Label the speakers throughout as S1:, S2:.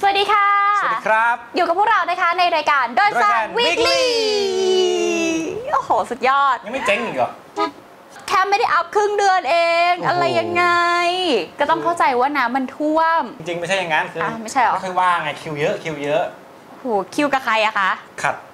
S1: สวัสดีค่ะ
S2: สวัสดีครับ
S1: อยู่กับพวกเรานะคะในรายการโดยสาร
S2: รายการ
S1: วีคลี
S2: Weekly
S1: โอ้โห สุดยอด
S2: ยังไม่เจ๊งอีกเหรอ
S1: แค่ไม่ได้อัพครึ่งเดือนเอง
S2: โอ้โห
S1: อะไรยังไง ก็ต้องเข้าใจว่าน้ำมันท่วม
S2: จริงๆ ไม่ใช่อย่างนั้นคืออะ
S1: ไม่ใช่เหรอ
S2: ไม่ค่อยว่างไงคิวเยอะคิวเยอะ
S1: โหคิวกับใครอะคะ
S2: ขัด
S1: อ๋อ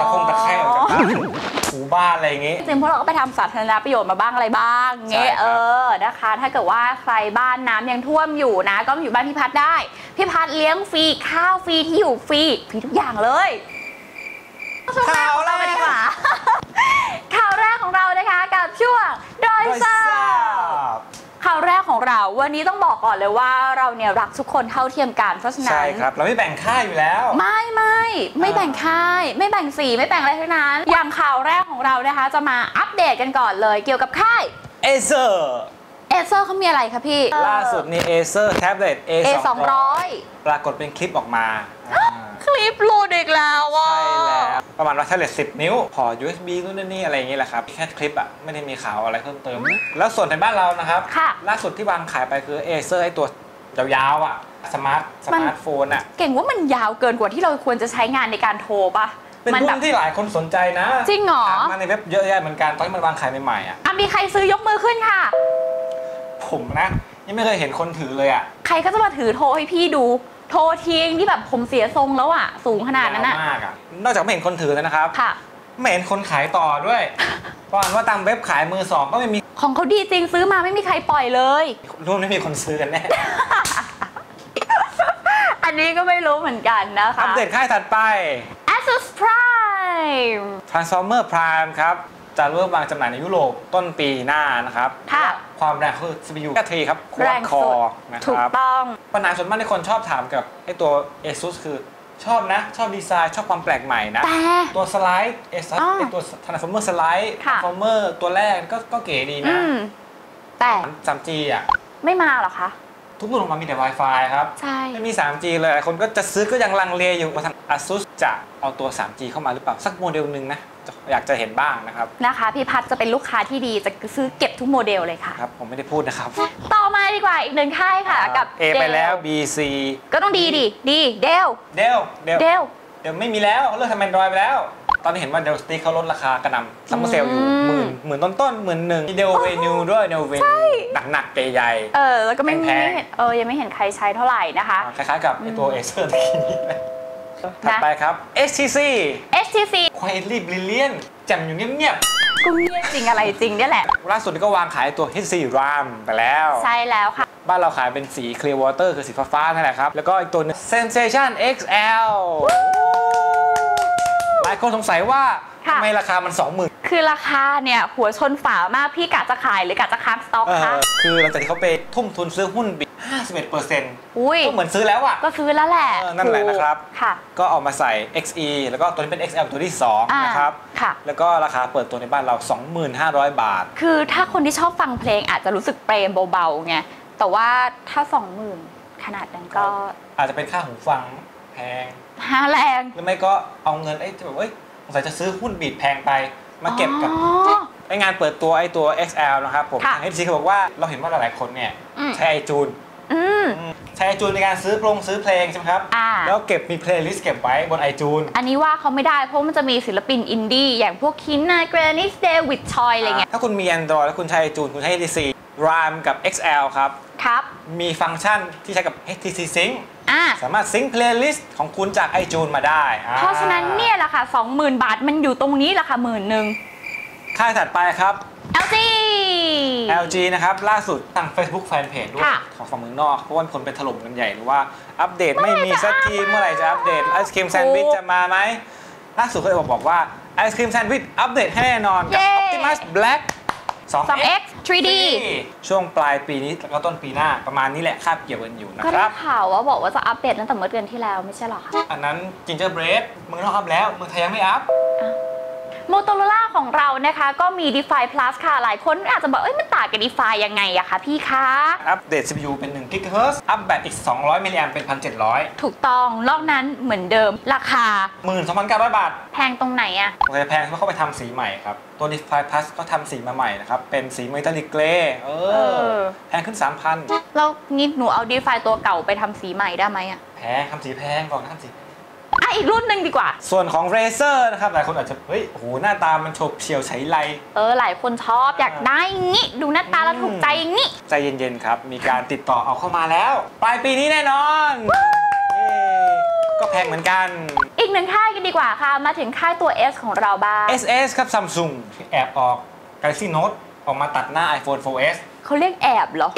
S2: ตะคงตะแคร่ออกจากบ้านถูบ้านอะไรอย่างงี้
S1: จริงๆพวกเราก็ไปทำสาธารณประโยชน์มาบ้างอะไรบ้างเงี้ย
S2: ใช่ครับ
S1: เออนะคะ ถ้าเกิดว่าใครบ้านน้ำยังท่วมอยู่นะ ก็มาอยู่บ้านพี่พัดได้ พี่พัดเลี้ยงฟรีข้าวฟรีที่อยู่ฟรีฟรีทุกอย่างเลยช่วงแรกของเราไปดีกว่า ข่าวแรกของเรานะคะกับช่วงโดย
S2: โดย
S1: สา
S2: ทรา
S1: บบ ข่าวแรกของเราวันนี้ต้องบอกก่อนเลยว่าเราเนี่ยรักทุกคนเท่าเทียมกันเพราะฉะนั้น
S2: ใช่ครับ เราไม่แบ่งค่ายอยู่แล้ว
S1: ไม่ไม่ไม่
S2: อ่า
S1: แบ่งค่าย ไม่แบ่งสีไม่แบ่งอะไรทั้งนั้น อย่างข่าวแรกของเรานะคะ จะมาอัปเดตกันก่อนเลย เกี่ยวกับค่าย
S2: เอเซอร์
S1: เอเซอร์เขามีอะไรคะพี่
S2: ล่าสุดนี่เอเซอร์แท็บเล็ต A
S1: เอส
S2: 2
S1: อง
S2: 0
S1: ร้อย
S2: 0ปรากฏเป็นคลิปออกมาอ่า
S1: คลิปหลุดอีกแล้วว่ะ
S2: ใช่แล้วประมาณว่าแท็บเล็ต10 นิ้ว พอ USB นู่นนนนี่อะไรอย่างงี้แหละครับ แค่คลิปอะไม่ได้มีข่าวอะไรเพิ่มเติม แล้วส่วนในบ้านเรานะครับ
S1: ค่ะ
S2: ล่าสุดที่วางขายไปคือเอเซอร์ไอตัวยาวๆอะสมาร์ทสมาร์ทโฟนอะ
S1: เก่งว่ามันยาวเกินกว่าที่เราควรจะใช้งานในการโทรปะ
S2: เป็น
S1: มั
S2: รุ่
S1: แบบ
S2: นที่หลายคนสนใจนะ
S1: จริงเหรอ
S2: ถามมาในเว็บเยอะแยะเหมือนกันตอนที่มันวางขายใหม่ๆอะ
S1: อะมีใครซื้อยกมือขึ้นค่ะ
S2: ผมนะยังไม่เคยเห็นคนถือเลยอะ
S1: ใครก็จะมาถือโทรให้พี่ดู โทรทิ้งที่แบบผมเสียทรงแล้วอะ สูงขนาดนั้นอะ
S2: ยาวมากอะนอกจากไม่เห็นคนถือแล้วนะครับ
S1: ค่ะ
S2: ไม่เห็นคนขายต่อด้วยเพราะว่าตามเว็บขายมือสองก็ไม่มี
S1: ของเขาดีจริงซื้อมาไม่มีใครปล่อยเลย
S2: รุ่นไม่มีคนซื้อกันแน่
S1: อันนี้ก็ไม่รู้เหมือนกันนะคะ
S2: อัปเดตค่ายถัดไป
S1: Asus Prime
S2: Transformer Prime ครับจะเริ่มวางจำหน่ายในยุโรปต้นปีหน้านะครับ
S1: ค่ะ
S2: ความแรงคือ CPU แทีครับ
S1: แร
S2: Quad
S1: งสุด
S2: Core นะ
S1: ถู
S2: ค
S1: ก
S2: รับ
S1: ต้อง
S2: ปัญหาส่วนมากที่คนชอบถามกับไอตัว ASUS คือชอบนะ ชอบดีไซน์ชอบความแปลกใหม่นะ
S1: แต่
S2: ตัวสไลด์เอส
S1: อ๋อ
S2: ไอตัว Transformer สไลด์
S1: ค่ะ
S2: Transformer ตัวแรกก็ก็เก๋ดี
S1: อื
S2: นะ
S1: มแต่
S2: 3G อะ
S1: ไม่มาเหรอคะ
S2: ทุกรุ่นออกมามีแต่ Wi-Fi ครับ
S1: ใช่
S2: ไม่มี 3G เลยหลายคนก็จะซื้อก็ยังลังเลอยู่ว่าทาง ASUS จะเอาตัว 3G เข้ามาหรือเปล่า สักโมเดลหนึ่งนะจะ อยากจะเห็นบ้างนะครับ
S1: นะคะ พี่พัดจะเป็นลูกค้าที่ดีจะซื้อเก็บทุกโมเดลเลยค่ะ
S2: ครับ ผมไม่ได้พูดนะครับ
S1: ต่อมาดีกว่าอีกหนึ่งค่ายค่ะ กับ
S2: A ไปแล้ว
S1: Dell
S2: BC
S1: ก็ต้องดีดีดีเดล
S2: เดลเดล
S1: เดล
S2: เดี๋ยวไม่มีแล้วเลิกทำแอนดรอยไปแล้ว ตอนนี้เห็นว่าเดลสติ๊กเขาลดราคากระหนำซัมเมอร์เซลอยู่
S1: อืม
S2: หมื่นหมื่นต้นต้นๆหมื่นหนึ่งมีเดลเวนิวด้วยเดลเวนิวหนักๆใหญ่ๆ
S1: เออแล้วก็ไม่
S2: แพ
S1: ไม่
S2: งๆ
S1: เห็นเออยังไม่เห็นใครใช้เท่าไหร่นะคะ
S2: คล้ายๆกับไอตัวเอเซอร์ตะกี้นี้เลย ถัดไปครับ HTC
S1: HTC
S2: Quietly Brilliant แจ่มอยู่เงียบ
S1: ก็เงียบจริงอะไรจริงเนี่ยแหละ
S2: ๆล่าสุดนี้ก็วางขายตัว HTC RAM ไปแล้ว
S1: ใช่แล้วค่ะ
S2: บ้านเราขายเป็นสี Clear Water คือสีฟ้าๆนั่นแหละครับ แล้วก็อีกตัวหนึง Sensation XL หลายคนสงสัยว่า
S1: ค่ะ
S2: ทำไมราคามัน 20,000
S1: คือราคาเนี่ยหัวชนฝามากพี่กะจะขายหรือกะจะค้างสต็อก
S2: เอ
S1: คะ
S2: อคือหลังจากที่เขาไปทุ่มทุนซื้อหุ้นบิต51%
S1: อุ้ย
S2: ก็เหมือนซื้อแล้วอะ
S1: ก็ซื้อแล้วแหละ
S2: เออนั่นแหละนะครับ
S1: ค่ะ
S2: ก็เอามาใส่ XE แล้วก็ตัวนี้เป็น XL ตัวที่
S1: อ่า
S2: 2นะครับ
S1: ค่ะ
S2: แล้วก็ราคาเปิดตัวในบ้านเรา 2,500 บาท
S1: คือถ้าคนที่ชอบฟังเพลงอาจจะรู้สึกเปรมเบาๆไง แต่ว่าถ้าสองหมื่นขนาดนั้นก็
S2: อาจจะเป็นค่าหูฟังแพง
S1: ห้าแรง
S2: หรือไม่ก็เอาเงินไอ้ที่แบบเอ้ยสงสัยจะซื้อหุ้นบีดแพงไป มาเก็บกับ
S1: อ๋อ
S2: ไอ้งานเปิดตัวไอ้ตัว XL นะครับผม
S1: ค่ะ
S2: ทาง HTC เขาบอกว่าเราเห็นว่าหลายๆคนเนี่ย
S1: อืม
S2: ใช้ไอจูน
S1: อืม
S2: ใช้ไอจูนในการซื้อเพลงซื้อเพลงใช่ไหมครับ
S1: อ่า
S2: แล้วเก็บมีเพลย์ลิสต์เก็บไว้บนไอจูน
S1: อันนี้ว่าเขาไม่ได้เพราะมันจะมีศิลปินอินดี้อย่างพวกคินนาเกรนิสเดวิดชอยอะไรเงี้ย
S2: ถ้าคุณมี Android แล้วคุณใช้ไอจูนคุณใช้ HTC RAM กับ XL ครับ
S1: ครับ
S2: มีฟังก์ชันที่ใช้กับ HTC Sync
S1: อ่า
S2: สามารถซิงค์เพลย์ลิสต์ของคุณจาก iTunes มาได้อ่
S1: เพราะฉะนั้นเนี่ยแหละค่ะ 20,000 บาทมันอยู่ตรงนี้แหละค่ะหมื่นหนึ่ง
S2: ค่ายถัดไปครับ
S1: LG
S2: LG นะครับ ล่าสุดทาง Facebook Fanpage ด้วย
S1: ค่ะ
S2: ของฝั่งเมืองนอก เพราะว่ามีคนไปถล่มกันใหญ่หรือว่า อัปเดตไม่มีสักทีเมื่อไหร่จะอัปเดตไอศครีมแซนด์วิชจะมาไหมล่าสุดเขาเลยบอกบอกว่าไอศครีมแซนด์วิชอัปเดตให้แน่นอนกับ
S1: เย้
S2: Optimus Black 2X
S1: 2X 3D
S2: ช่วงปลายปีนี้แล้วก็ต้นปีหน้าประมาณนี้แหละคาบเกี่ยวกันอยู่นะ
S1: ก็
S2: ค
S1: ได้
S2: รับ
S1: ข่าวว่าบอกว่าจะอัปเดตตั้งแต่เมื่อเดือนที่แล้วไม่ใช่เหรอคะ
S2: อันนั้น Gingerbread เมืองนอกอัพแล้วเมืองไทยยังไม่อัพ
S1: Motorola ของเรานะคะ ก็มี DeFi Plus ค่ะ หลายคนอาจจะบอกเอ้ยมันต่างกับ DeFi ยังไงอะคะพี่คะ
S2: อัปเดต CPU เป็น1 GHz อัปแบตอีก 200 มิลลิแอมเป็น 1,700
S1: ถูกต้องนอกนั้นเหมือนเดิมราคา
S2: 12,900 บาท
S1: แพงตรงไหนอะ
S2: โอเคแพงเพราะเขาไปทำสีใหม่ครับ ตัว DeFi Plus ก็ทำสีมาใหม่นะครับ เป็นสีเมทัลลิกเกรย์เอ
S1: เอ
S2: อ
S1: อ
S2: แพงขึ้น 3,000
S1: แล้วงี้หนูเอา DeFi ตัวเก่าไปทำสีใหม่ได้ไหมอะ
S2: แพงทำสีแพงบอกนะทำสี
S1: อะอีกรุ่นหนึ่งดีกว่า
S2: ส่วนของ Razer นะครับหลายคนอาจจะเฮ้ยโอ้โหหน้าตามันโฉบเฉียวใช้ไร
S1: เออหลายคนชอบอยากได้งี้ดูหน้าตาแล้วถูกใจงี้
S2: ใจเย็นๆครับ มีการติดต่อเอาเข้ามาแล้ว ปลายปีนี้แน่นอนเย้ก็แพงเหมือนกัน
S1: อีกหนึ่งค่ายกันดีกว่าค่ะ มาถึงค่ายตัว S ของเราบ้าง
S2: SS ครับ Samsung แอบออก Galaxy Note ออกมาตัดหน้า iPhone 4S
S1: เขาเรียกแอบเหรอ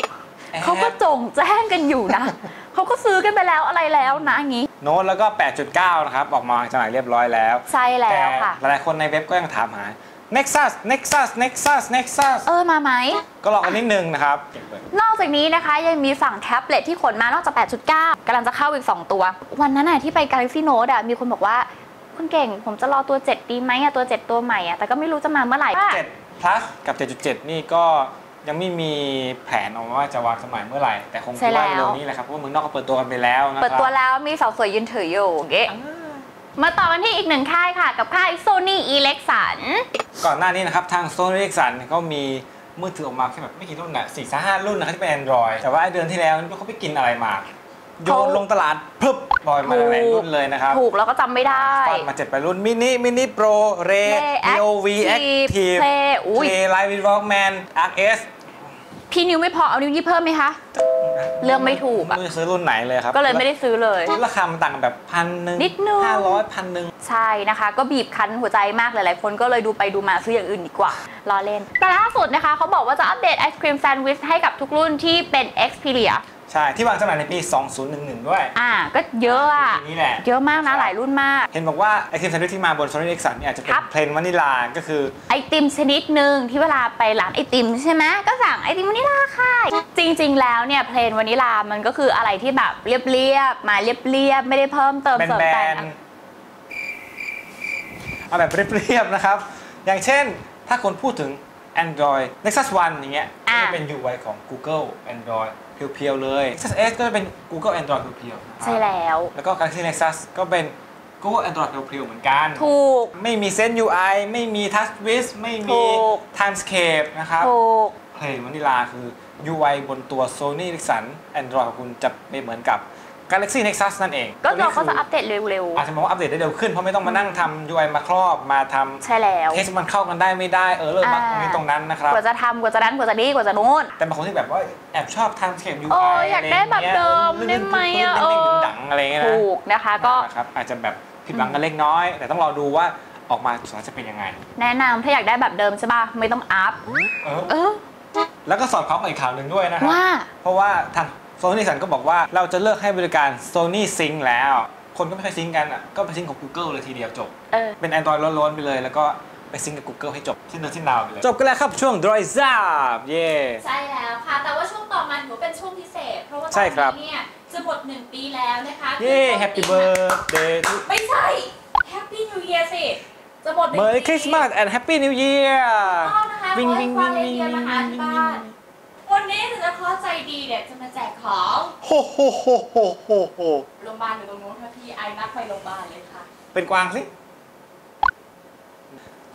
S2: แอบ
S1: เขาก็จงแจ้งกันอยู่นะ เขาก็ซื้อกันไปแล้วอะไรแล้วนะอย่างนี้
S2: โน้ตแล้วก็ 8.9 นะครับ ออกมาวางจำหน่ายเรียบร้อยแล้ว
S1: ใช่แล้วค่ะ
S2: แต่หลายๆคนในเว็บก็ยังถามหา Nexus Nexus Nexus Nexus
S1: เออ มาไหม
S2: ก็ลองกันนิดนึงนะครับ
S1: นอกจากนี้นะคะยังมีฝั่งแท็บเล็ตที่ขนมานอกจาก 8.9 กำลังจะเข้าอีก 2 ตัว วันนั้นน่ะที่ไป Galaxy Note อะมีคนบอกว่า คุณเก่ง ผมจะรอตัว 7 ดีไหมอะตัว 7 ตัวใหม่อะแต่ก็ไม่รู้จะมาเมื่อไหร่
S2: 7 plus กับ 7.7 นี่ก็ ยังไม่มีแผนออกมาว่าจะวางสมัยเมื่อไหร่ แต่คงคิดว่าเร็วนี้แหละครับเพราะว่าเมืองนอกก็เปิดตัวกันไปแล้วนะครับ
S1: เปิดตัวแล้วมีสาวสวยยืนถืออยู่เก๊มาต่อกันที่อีกหนึ่งค่ายค่ะ กับค่าย Sony Ericsson
S2: ก่อนหน้านี้นะครับ ทาง Sony Ericsson เขามีมือถือออกมาแค่แบบไม่กี่รุ่นน่ะสี่ห้ารุ่นนะครับที่เป็น Android แต่ว่าไอ้เดือนที่แล้วนี่เขาไปกินอะไรมาโยนลงตลาดพึบ ลอยมาหลายรุ่นเลยนะครับ
S1: ถูกแล้วก็จำไม่ได้
S2: ฟาดมาเจ็ดไปรุ่นมินิมินิโปรเร
S1: Play
S2: AOV
S1: Active
S2: Active
S1: Play อุ้ย
S2: Play Live with Walkman Arc S
S1: พี่นิวไม่พอเอานิ้วยี่เพิ่มไหมคะเลือกไม่ถูกอะ
S2: ไม่รู้จะซื้อรุ่นไหนเลยครับ
S1: ก็เลยไม่ได้ซื้อเลย
S2: ราคามันต่างกันแบบพันหนึ่ง
S1: นิดนึง
S2: ห้าร้อยพันหนึ่ง
S1: ใช่นะคะ ก็บีบคั้นหัวใจมากหลายๆคนก็เลยดูไปดูมาซื้ออย่างอื่นดีกว่าล้อเล่น แต่ล่าสุดนะคะเขาบอกว่าจะอัปเดตไอศครีมแซนด์วิชให้กับทุกรุ่นที่เป็น Xperia
S2: ใช่ที่วางจำหน่ายในปี 2011 ด้วย
S1: อ่า ก็เยอะอะ
S2: ปีนี้แหละ
S1: เยอะมากนะ หลายรุ่นมาก
S2: เห็นบอกว่าไอทีมแซนด์วิชที่มาบน Sony Ericsson เนี่ยอาจจะเป็น
S1: ครับ
S2: เพลนวานิลา ก็คือ
S1: ไอติมชนิดหนึ่งที่เวลาไปร้านไอติมใช่ไหมก็สั่งไอติมวานิลาค่ะ จริง ๆ แล้วเนี่ยเพลนวานิลามันก็คืออะไรที่แบบเรียบๆมาเรียบๆไม่ได้เพิ่มเติม
S2: แบน
S1: เสริม
S2: แบ
S1: แต่
S2: น
S1: ง
S2: เอาแบบเรียบๆนะครับ อย่างเช่นถ้าคนพูดถึง Android Nexus One อย่างเงี้ย
S1: อะ
S2: ก็ จะเป็น UI ของ Google Android เพียวๆเลย Nexus S ก็จะเป็น Google Android เพียวๆนะครับ
S1: ใช่แล้ว
S2: แล้วก็ Galaxy Nexus ก็เป็น Google Android เพียวๆเหมือนกัน
S1: ถูก
S2: ไม่มี Sense UI ไม่มี Touch Wiz ไม่มี
S1: ถูก
S2: Timescape นะครับ
S1: ถูก
S2: เพลงวานิลาคือ UI บนตัว Sony Ericsson Android ของคุณจะไม่เหมือนกับ Galaxy Nexus นั่นเอง
S1: ก็
S2: ตัว
S1: เรา
S2: นี้
S1: ก็
S2: คือ
S1: จะอัปเดตเร็ว
S2: อาจจะมองว่าอัปเดตได้เร็วขึ้นเพราะไม่ต้องมานั่งทำ UI มาครอบมาท
S1: ๆใช่แล้วำ
S2: เทสมันเข้ากันได้ไม่ได้เออเริ่มมา
S1: อ่า
S2: ตรงนี้ตรงนั้นนะครับ
S1: กว่าจะทำกว่าจะนั้นกว่าจะนี้กว่าจะนู้น
S2: แต่บางคนที่แบบว่าแอบชอบ Timescape UI
S1: โอ้ยอยากได้แบบเดิม
S2: อะร
S1: ได้
S2: อย่าง
S1: ไหม
S2: เงี้ย
S1: อะ
S2: เล่นๆ
S1: เออ
S2: ดังๆอะไรเงี้ยนะ
S1: ถูกนะคะก็
S2: นะครับอาจจะแบบผิดหวังกันเล็กน้อย แต่ต้องรอดูว่าออกมาสุดท้ายจะเป็นยังไง
S1: แนะนำถ้าอยากได้แบบเดิมใช่ป่ะไม่ต้องอัพ
S2: เออ
S1: เออ
S2: แล้วก็สอดคล้องกับอีกข่าวหนึ่งด้วยนะครับ
S1: ว่า
S2: เพราะว่าทาง Sony สันก็บอกว่าเราจะเลิกให้บริการ Sony Sync แล้ว คนก็ไม่ค่อยซิงกันอะก็ไปซิงกับ Google เลยทีเดียวจบ
S1: เออ
S2: เป็น Android ล้วนๆไปเลย แล้วก็ไปซิงกับ Google ให้จบสิ้นเดือนสิ้นดาวไปเลย จบกันแล้วครับช่วง Droid Zap เย่
S3: ใช่แล้วค่ะ แต่ว่าช่วงต่อมาถือว่าเป็นช่วงพิเศษ เพราะว่าต
S2: ใช่
S3: อน
S2: ครับ
S3: นี้เนี่ยจะหมดหนึ่งปีแล้วนะคะ
S2: เย่
S3: คือ
S2: Happy Birthday to
S3: ไม่ใช่ Happy New Year สิ จะหมดหนึ่ง
S2: Merry
S3: ปี
S2: Christmas and Happy New Year
S3: ต้องนะคะ
S2: วิ่ง
S3: ขอ
S2: วิ่
S3: ให้
S2: ง
S3: ควา
S2: วิ่
S3: ม
S2: ง
S3: เล
S2: วิ่
S3: น
S2: ง
S3: เดีย
S2: วิ่ง
S3: มาหาที่บ้าน วันนี้ถึงจะขอใจดีเนี่ยจะมาแจกของ
S2: โฮโฮโฮโฮโฮโฮ
S3: โรงพยาบาลอยู่ตรงนู้นค่ะพี่ไอนักไปโรงพยาบาลเลยค่ะ
S2: เป็นกวางสิ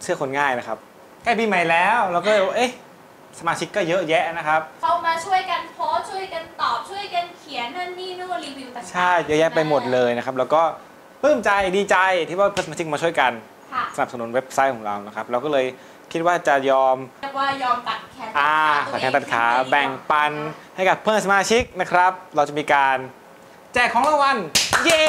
S2: เชื่อคนง่ายนะครับใกล้ปีใหม่แล้วเราก็เลยว่าเอ๊ะสมาชิกก็เยอะแยะนะครับ
S3: เข้ามาช่วยกันโพสต์ช่วยกันตอบช่วยกันเขียนนั่นนี่นู่นรีวิวต่างๆ
S2: ใช่เยอะแยะไปหมดเลยนะครับ แล้วก็ปลื้มใจดีใจที่ว่าเพื่อนสมาชิกมาช่วยกัน
S3: ค่ะ
S2: สนับสนุนเว็บไซต์ของเรานะครับ เราก็เลย คิดว่าจะยอม
S3: เรียกว่ายอมตัดแขน
S2: อ่า
S3: ตั
S2: ตัด
S3: ว
S2: แข
S3: เอน
S2: ตัดขาแบ่งปันให้กับเพื่อนสมาชิกนะครับ เราจะมีการแจกของรางวัลเย้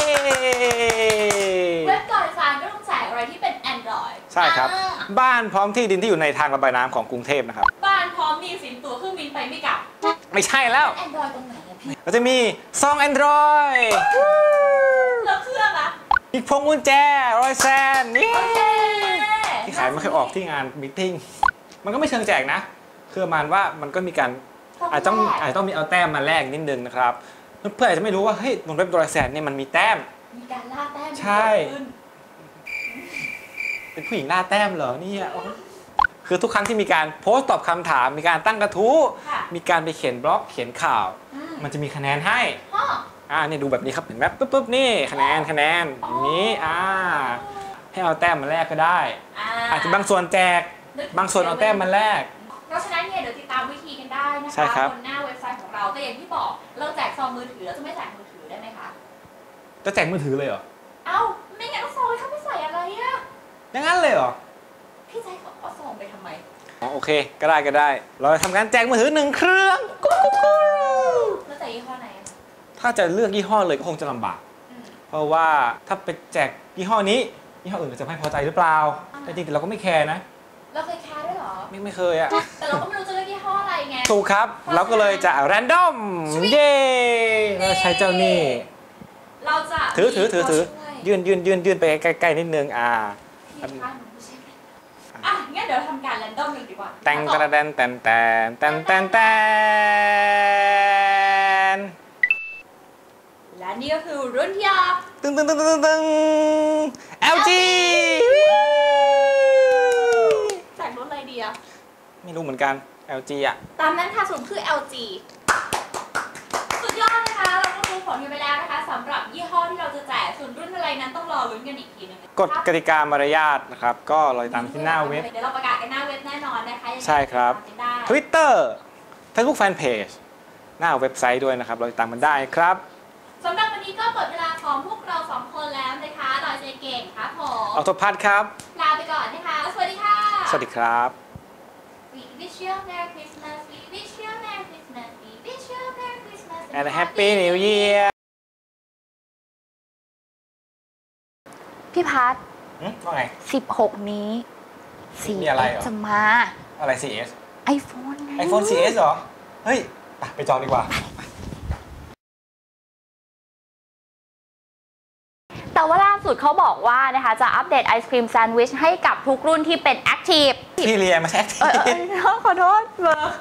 S3: เว็บก่อนสารก็ต้องแจกอะไรที่เป็น Android
S2: ใช่ครับ
S3: อ่า
S2: บ้านพร้อมที่ดินที่อยู่ในทางระบายน้ำของกรุงเทพนะครับ
S3: บ้านพร้อมหนีสินตั๋วเครื่องบินไปไม่กลับ
S2: ไม่ใช่แล้ว
S3: แอนดรอยตรงไหนอะพี่
S2: เราจะมีซอง Android
S3: แล้วเครื่องอะ
S2: อีกพวงกุญแจรอยแซนนี่
S3: โอเค
S2: ที่ขายไม่เคยออกที่งานมิ팅มันก็ไม่เชิงแจกนะ คือประมาณว่ามันก็มีการอาจจะต้องอาจจะต้องมีเอาแต้มมาแลกนิดนึงนะครับ เพื่อนๆอาจจะไม่รู้ว่าเฮ้ยบนเว็บรอยแซนเนี่ยมันมีแต้ม
S3: มีการล่าแต้ม
S2: ใช่
S3: เกิดขึ้น
S2: แเป็นผู้หญิงหน้าแต้มเหรอเนี่ยโอ้คือทุกครั้งที่มีการโพสต์ตอบคำถาม มีการตั้งกระทู้
S1: ค่ะ
S2: มีการไปเขียนบล็อกเขียนข่าว
S1: อืม
S2: มันจะมีคะแนนให้
S1: พ่อ
S2: อ่าเนี่ยดูแบบนี้ครับเห็นไหมปุ๊บปุ๊บนี่คะแนนคะแนนอย่างนี้อ่าให้เอาแต้มมาแลกก็ได้
S1: อ่า
S2: อาจจะบางส่วนแจก บางส่วนเอาแต้มมาแลก
S1: เพราะฉะนั้นเนี่ยเดี๋ยวติดตามวิธีกันได้นะ
S2: ใช่
S1: คะ
S2: ครับ
S1: บนหน้าเว็บไซต์ของเราแต่อย่างที่บอกเราแจกซองมือถือเราจะไม่แจกมือถือได้ไหมคะ
S2: จะแจกมือถือเลยเหรอ
S1: เอ้าไม่งั้นเอาซองให้เขาไปใส่อะไรอะ
S2: อย่างนั้นเลยเหรอ
S1: พี่ใจเขาเอาซองไปทำไม
S2: อ๋อโอเค ก็ได้ก็ได้ เราจะทำการแจกมือถือหนึ่งเครื่องกุ๊กกุ๊กกุ๊ก
S1: แล้วแต่ยี่ห้อไหนอะ
S2: ถ้าจะเลือกยี่ห้อเลยก็คงจะลำบาก
S1: อืม
S2: เพราะว่าถ้าไปแจกยี่ห้อนี้ยี่ห้ออื่นจะไม่พอใจหรือเปล่า
S1: อ่า
S2: แต่จริงๆเราก็ไม่แคร์นะ
S1: เราเคยแคร์ด้วยเหรอ
S2: ไม่ไม่เคยอะ
S1: แต่เราก็ไม่รู้จะเลือกยี่ห้ออะไรไง
S2: ถูกครับ เราก็เลยจะแรนดอม เย้เราใช้เจ้านี่
S1: เราจะ
S2: ถือถือถือถือ
S1: มีตัวช่วย
S2: ยื่นยื่นยื่นยื่นไปใกล้ๆนิดนึงอ่า
S1: พี่ข้างหนูไม่ใช่ไหมอะงั้นเดี๋ยวทำการแรนดอมเลยดีกว่า
S2: แตงตะแตนแตนแตนแตนแตนแตน
S1: และนี่ก็คือรุ่นที่ออก
S2: ตึ้งตึ้งตึ้งตึ้งตึ้ง LG
S1: แต่งรุ่นอะไรดีอะ
S2: ไม่รู้เหมือนกัน LG อะ
S1: ตามนั้นค่ะส่วนคือ LG สุดยอดนะคะ เราก็รู้ผลกันไปแล้วนะคะสำหรับยี่ห้อที่เราจะแจกส่วนรุ่นอะไรนั้นต้องรอลุ้นกันอีกทีหนึงนะคะ
S2: กฎกติกามารยาทนะครับ ก็รอยตามที่หน้าเว็บ
S1: เดี๋ยวเราประกาศกันหน้าเว็บแน่นอนนะคะยังไง
S2: ใช่ครับ
S1: ติดตามกันได้
S2: Twitter Facebook Fanpage หน้าเว็บไซต์ด้วยนะครับ เราติดตามมันได้ครับ
S1: สำหรับวันนี้ก็หมดเวลาของพวกเราสองคนแล้วนะคะดอยเจเก่งครับผม
S2: ออโตพัทครับ
S1: ลาไปก่อนนะคะ สวัสดีค่ะ
S2: สวัสดีครับ
S1: We wish you a Merry Christmas We wish you a Merry Christmas We wish you a Merry Christmas
S2: and a Happy New Year
S4: พี่พัด
S2: หึว่าไง
S4: 16นี้
S2: มีอะไรเหรอ
S4: จะมา
S2: อะไร 4S
S4: iPhone ไง
S2: iPhone 4S เหรอ เฮ้ย ไปไปจองดีกว่า
S4: สุดเขาบอกว่านะคะจะอัปเดตไอศครีมแซนด์วิชให้กับทุกรุ่นที่เป็น Active
S2: พี่เรียนมาแท็ก
S4: เออเออเออขอโทษเบอร์